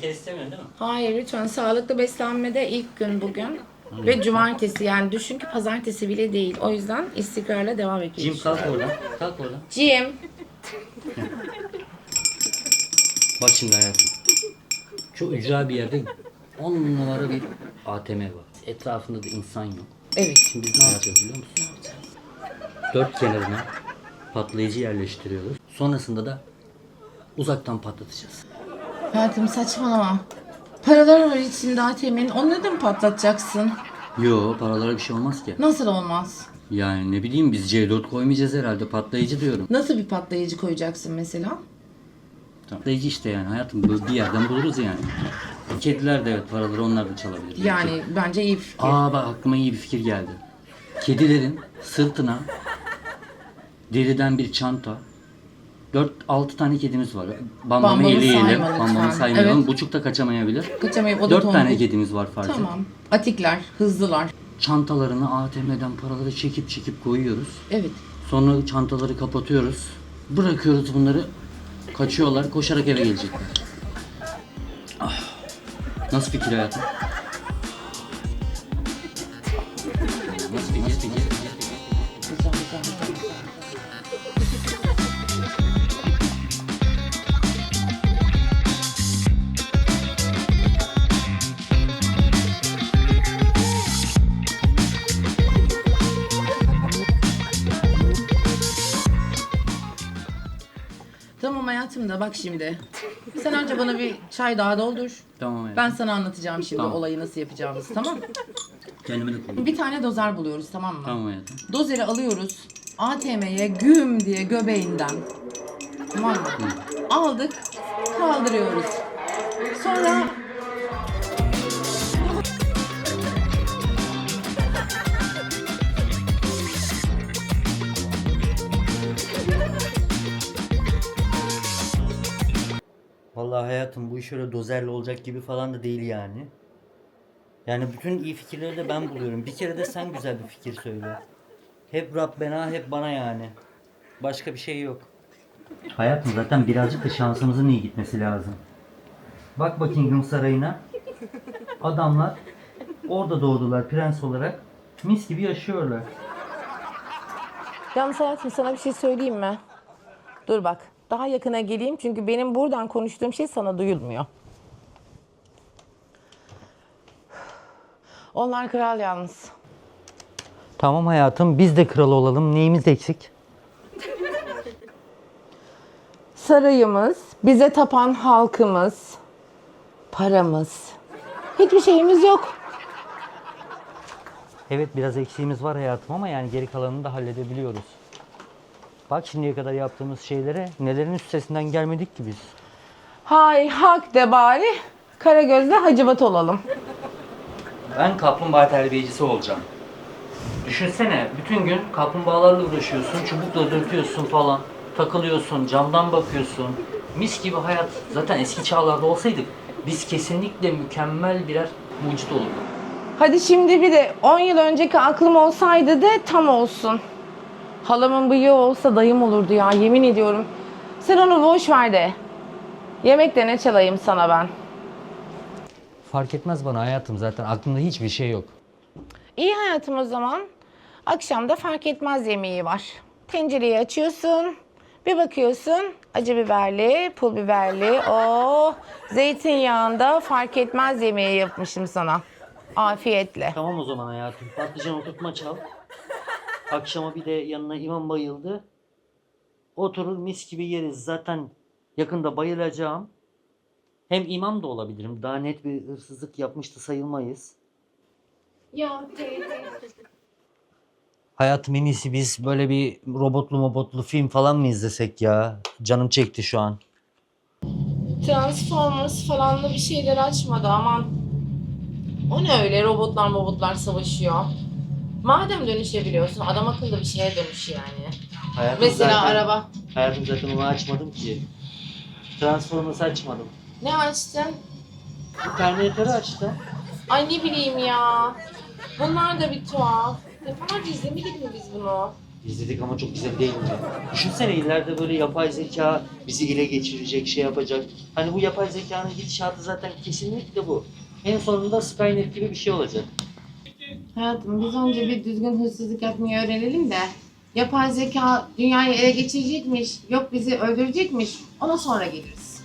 Şeker istemiyorsun değil mi? Hayır lütfen sağlıklı beslenmede ilk gün bugün. Ve cumartesi yani düşün ki pazartesi bile değil. O yüzden istikrarla devam Jim ediyoruz. kalk oradan. Kalk oradan. Jim. Bak şimdi hayatım. Şu ücra bir yerde 10 numara bir ATM var. Etrafında da insan yok. Evet. Şimdi biz ne yapacağız biliyor musun? Dört kenarına patlayıcı yerleştiriyoruz. Sonrasında da uzaktan patlatacağız. Hayatım saçmalama. Paralar var içinde ATM'nin. Onu neden patlatacaksın? Yo paralara bir şey olmaz ki. Nasıl olmaz? Yani ne bileyim biz C4 koymayacağız herhalde patlayıcı diyorum. Nasıl bir patlayıcı koyacaksın mesela? Patlayıcı işte yani hayatım bu bir yerden buluruz yani. Kediler de evet paraları onlar da çalabilir. Yani bence iyi fikir. Aa bak aklıma iyi bir fikir geldi. Kedilerin sırtına deriden bir çanta 4-6 tane kedimiz var. Bambamı Bambamı eleyelim. sayma lütfen. Bambamı saymayalım. Evet. Buçuk da kaçamayabilir. Kaçamayıp o da 4 tombul. tane kedimiz var fark et. Tamam. Atikler, hızlılar. Çantalarını ATM'den paraları çekip çekip koyuyoruz. Evet. Sonra çantaları kapatıyoruz. Bırakıyoruz bunları. Kaçıyorlar. Koşarak eve gelecekler. Ah. Nasıl fikir hayatım? Tamam hayatım da bak şimdi. Sen önce bana bir çay daha doldur. Tamam hayatım. Ben sana anlatacağım şimdi Tamam. olayı nasıl yapacağımızı tamam Kendime de koyayım. Bir tane dozer buluyoruz tamam mı? Tamam hayatım. Dozeri alıyoruz. ATM'ye güm diye göbeğinden. Tamam mı? Aldık. Kaldırıyoruz. Sonra Vallahi hayatım bu iş öyle dozerli olacak gibi falan da değil yani. Yani bütün iyi fikirleri de ben buluyorum. Bir kere de sen güzel bir fikir söyle. Hep Rabbena hep bana yani. Başka bir şey yok. Hayatım zaten birazcık da şansımızın iyi gitmesi lazım. Bak Buckingham Sarayı'na. Adamlar orada doğdular prens olarak. Mis gibi yaşıyorlar. Yalnız hayatım sana bir şey söyleyeyim mi? Dur bak. Daha yakına geleyim çünkü benim buradan konuştuğum şey sana duyulmuyor. Onlar kral yalnız. Tamam hayatım biz de kral olalım. Neyimiz eksik? Sarayımız, bize tapan halkımız, paramız. Hiçbir şeyimiz yok. Evet biraz eksiğimiz var hayatım ama yani geri kalanını da halledebiliyoruz. Bak şimdiye kadar yaptığımız şeylere nelerin üstesinden gelmedik ki biz. Hay hak de bari. Karagöz'le Hacivat olalım. Ben kaplumbağa terbiyecisi olacağım. Düşünsene bütün gün kaplumbağalarla uğraşıyorsun, çubukla dürtüyorsun falan. Takılıyorsun, camdan bakıyorsun. Mis gibi hayat. Zaten eski çağlarda olsaydık biz kesinlikle mükemmel birer mucit olurduk. Hadi şimdi bir de 10 yıl önceki aklım olsaydı de tam olsun. Halamın bıyığı olsa dayım olurdu ya yemin ediyorum. Sen onu boş ver de. Yemekte ne çalayım sana ben? Fark etmez bana hayatım zaten aklımda hiçbir şey yok. İyi hayatım o zaman. Akşamda fark etmez yemeği var. Tencereyi açıyorsun. Bir bakıyorsun acı biberli, pul biberli, o zeytinyağında fark etmez yemeği yapmışım sana. Afiyetle. Tamam o zaman hayatım. Patlıcan oturtma çal. Akşama bir de yanına imam bayıldı. Oturur mis gibi yeriz. Zaten yakında bayılacağım. Hem imam da olabilirim. Daha net bir hırsızlık yapmıştı sayılmayız. Ya Hayatım en iyisi biz böyle bir robotlu mobotlu film falan mı izlesek ya? Canım çekti şu an. Transformers falan da bir şeyler açmadı aman. O ne öyle robotlar robotlar savaşıyor. Madem dönüşebiliyorsun adam akıllı bir şeye dönüş yani. Hayatım Mesela zaten- araba. Hayatım zaten onu açmadım ki. Transformers açmadım. Ne açtın? Terminator'ı açtım. Ay ne bileyim ya. Bunlar da bir tuhaf. Defalarca izlemedik mi biz bunu? İzledik ama çok güzel değil mi? Düşünsene ileride böyle yapay zeka bizi ele geçirecek, şey yapacak. Hani bu yapay zekanın gidişatı zaten kesinlikle bu. En sonunda Skynet gibi bir şey olacak. Hayatım biz önce bir düzgün hırsızlık yapmayı öğrenelim de yapay zeka dünyayı ele geçirecekmiş, yok bizi öldürecekmiş ona sonra geliriz.